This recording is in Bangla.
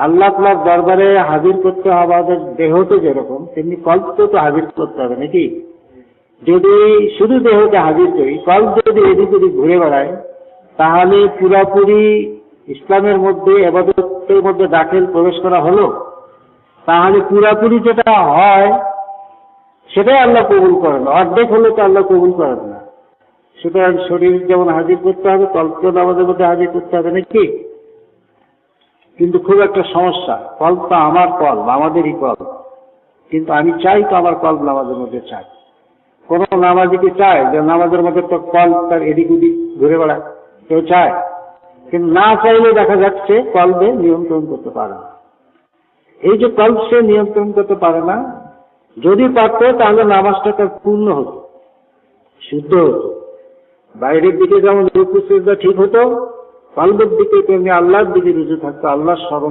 আল্লাহ তালার দরবারে হাজির করতে হবে, আমাদের দেহতে যেরকম, তেমনি কল্পকে তো হাজির করতে হবে নাকি? যদি শুধু দেহকে হাজির করি, কল্প যদি এদিক ওদিক ঘুরে বেড়ায়, তাহলে পুরাপুরি ইসলামের মধ্যে এবাদতের মধ্যে দাখিল প্রবেশ করা হলো, তাহলে পুরাপুরি যেটা হয়, সেটাই আল্লাহ কবুল করেন। অর্ধেক হলে তো আল্লাহ কবুল করেন না। সুতরাং শরীর যেমন হাজির করতে হবে কল্পকেও আমাদের মধ্যে হাজির করতে হবে নাকি? কিন্তু খুব একটা সমস্যা। কল্প তো আমার কল্প আমাদেরই কল্প কিন্তু আমি চাই তো আমার কল্প নামাজের মধ্যে চাই। কোন নামাজিকে চায় যে নামাজের মধ্যে তো কল তার এদিক ওদিক ঘুরে বেড়ায়? কেউ চায়? কিন্তু না চাইলে দেখা যাচ্ছে কল্পে নিয়ন্ত্রণ করতে পারে না। এই যে কল সে নিয়ন্ত্রণ করতে পারে না, যদি পারতো তাহলে নামাজটা তার পূর্ণ হতো, শুদ্ধ হতো। বাইরের দিকে যেমন সিজদা ঠিক হতো কল্পের দিকে তেমনি আল্লাহর দিকে রুজু থাকতো আল্লাহর স্মরণ